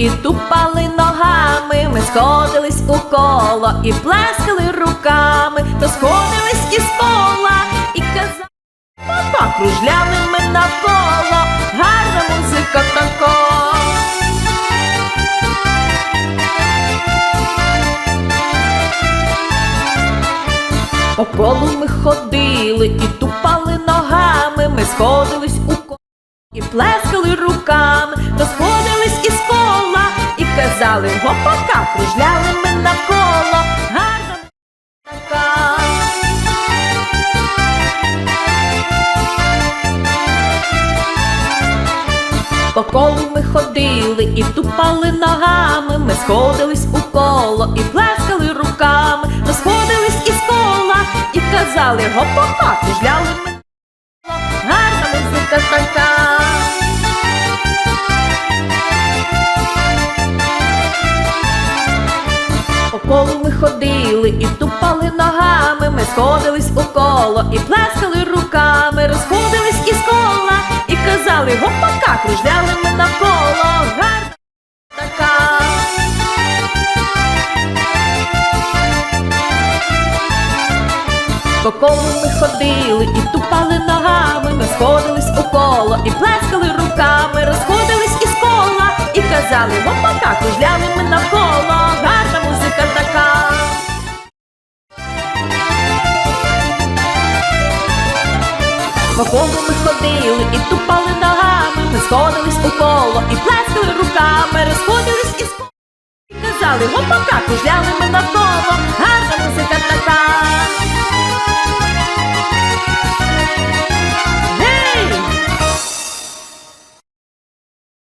і тупали ногами. Ми сходились у коло і плескали руками, то сходились із кола і казали. Папа кружляли ми навколо, гарна музика танко. По колу ми ходили і тупали ногами, ми сходились у коло і плескали руками, то казали гопака, кружляли ми навколо, музика. По колу ми ходили і тупали ногами, ми сходились у коло і плескали руками, розходились із кола і казали гопака, кружляли ми. Гарна музика така. По ми ходили і тупали ногами, ми сходились у коло і плескали руками, розходились із кола і казали гопака, кружляли ми навколо, гарна. По колу ми ходили і тупали ногами, ми сходились у коло і плескали руками, розходились із кола і казали гопака, кружляли По колу ми ходили і тупали ногами, ми сходились у коло і плескали руками, розходились і і казали гопака, кружляли ми навколо,